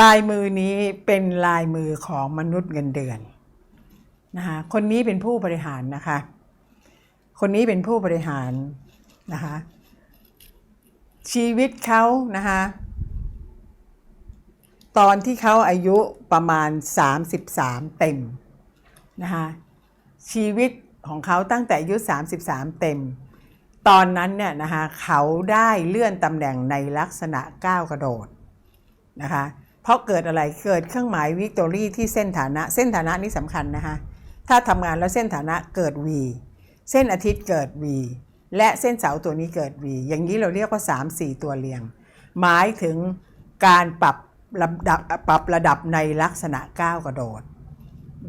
ลายมือนี้เป็นลายมือของมนุษย์เงินเดือนนะคะคนนี้เป็นผู้บริหารนะคะ คนนี้เป็นผู้บริหารนะคะ ชีวิตเขานะคะตอนที่เขาอายุประมาณ 33 เต็มนะคะชีวิตของเขาตั้งแต่อายุ 33 เต็ม ตอนนั้นเนี่ยนะคะเขาได้เลื่อนตำแหน่งในลักษณะก้าวกระโดดนะคะ เพราะเกิดอะไรเกิดเครื่องหมายวิกตอรี่ที่เส้นฐานะ เส้นฐานะนี่สำคัญนะคะ ถ้าทำงานแล้วเส้นฐานะเกิด V เส้นอาทิตย์เกิด V และเส้นเสาตัวนี้เกิด V อย่างนี้เราเรียกว่า 3 4 ตัวเรียง หมายถึงการปรับระดับปรับระดับในลักษณะก้าวกระโดด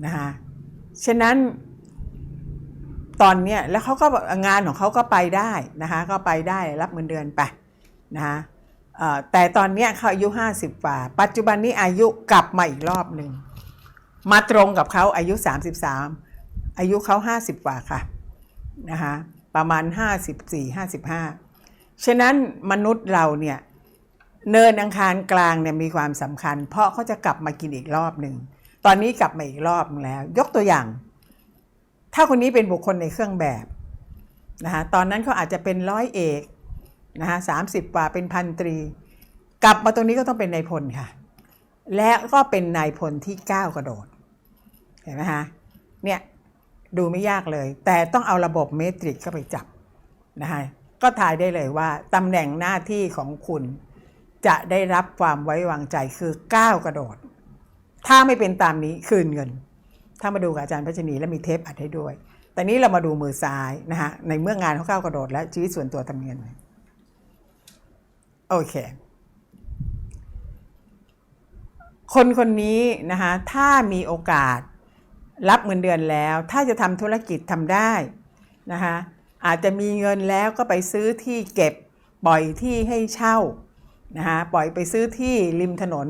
นะคะฉะนั้นตอนเนี้ยแล้วเขาก็งานของเขาก็ไปได้นะคะก็ไปได้รับเงินเดือนไปนะคะ แต่ตอนนี้เขาอายุ 50กว่า ปัจจุบันนี้อายุกลับมาอีกรอบหนึ่ง มาตรงกับเขาอายุ 33 อายุเขา 50 กว่าค่ะนะคะประมาณ 54 55 ฉะนั้นมนุษย์เราเนี่ยเนินอังคารกลางเนี่ยมีความสำคัญ เพราะเขาจะกลับมากินอีกรอบหนึ่ง ตอนนี้กลับมาอีกรอบแล้ว ยกตัวอย่าง ถ้าคนนี้เป็นบุคคลในเครื่องแบบนะคะตอนนั้นเขาอาจจะเป็นร้อยเอก นะคะสามสิบกว่าเป็นพันตรี กลับมาตรงนี้ก็ต้องเป็นนายพลค่ะ และก็เป็นนายพลที่ก้าวกระโดด เห็นไหมคะเนี่ยดูไม่ยากเลย แต่ต้องเอาระบบเมตริกเข้าไปจับนะคะก็ทายได้เลยว่าตำแหน่งหน้าที่ของคุณจะได้รับความไว้วางใจคือก้าวกระโดด ถ้าไม่เป็นตามนี้คืนเงิน ถ้ามาดูกับอาจารย์พัชนีแล้วมีเทปอัดให้ด้วย แต่นี้เรามาดูมือซ้ายนะฮะในเมื่องานเขาก้าวกระโดด แล้วชีวิตส่วนตัวทำเงินไหม โอเค คนคนนี้นะคะถ้ามีโอกาสรับเงินเดือนแล้ว ถ้าจะทำธุรกิจทำได้นะคะอาจจะมีเงินแล้วก็ไปซื้อที่เก็บปล่อยที่ให้เช่านะคะปล่อยไปซื้อที่ริมถนน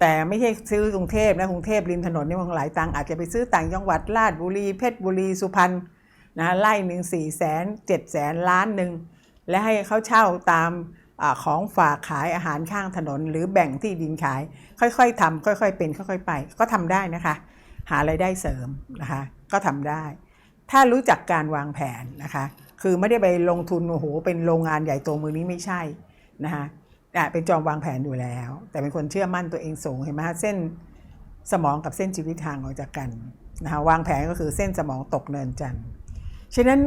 แต่ไม่ใช่ซื้อกรุงเทพนะกรุงเทพริมถนนนี่มันหลายตังค์อาจจะไปซื้อต่างจังหวัดราชบุรีเพชรบุรีสุพรรณนะไล่หนึ่งสี่แสนเจ็ดแสนล้านหนึ่งและให้เขาเช่าตาม ของฝากขายอาหารข้างถนน หรือแบ่งที่ดินขาย ค่อยๆทำค่อยๆ เป็นค่อย ๆ ไป ก็ทำได้นะคะ หาไรายได้เสริมนะคะ ก็ทำได้ ถ้ารู้จักการวางแผนนะคะ คือไม่ได้ไปลงทุนโอ้โหเป็นโรงงานใหญ่โตมือนี้ไม่ใช่นะคะเป็นจอมวางแผนอยู่แล้ว แต่เป็นคนเชื่อมั่นตัวเองสูงเห็นไหมคะเส้นสมองกับเส้นชีวิตทางออกจากกันนะคะวางแผนก็คือเส้นสมองตกเนินจันทร์ฉะนั้น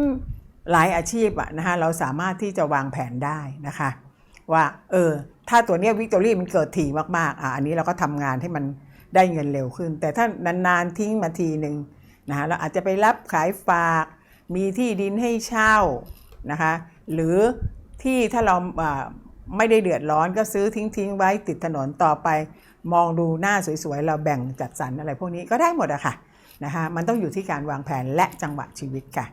หลายอาชีพอะนะคะเราสามารถที่จะวางแผนได้นะคะ ว่าเออถ้าตัวเนี้ยวิกตอรี่มันเกิดถี่มากๆอะอันนี้เราก็ทำงานให้มันได้เงินเร็วขึ้น แต่ถ้านานๆทิ้งมาทีหนึ่งนะคะเราอาจจะไปรับขายฝาก มีที่ดินให้เช่านะคะหรือที่ถ้าเราไม่ได้เดือดร้อนก็ซื้อทิ้งๆไว้ติดถนนต่อไป มองดูหน้าสวยๆ เราแบ่งจัดสรรอะไรพวกนี้ก็ได้หมดอะค่ะนะคะมันต้องอยู่ที่การวางแผนและจังหวะชีวิตค่ะ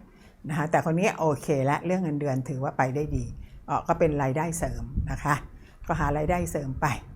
นะคะแต่คนนี้โอเคและเรื่องเงินเดือนถือว่าไปได้ดี ก็เป็นรายได้เสริมนะคะ ก็หารายได้เสริมไป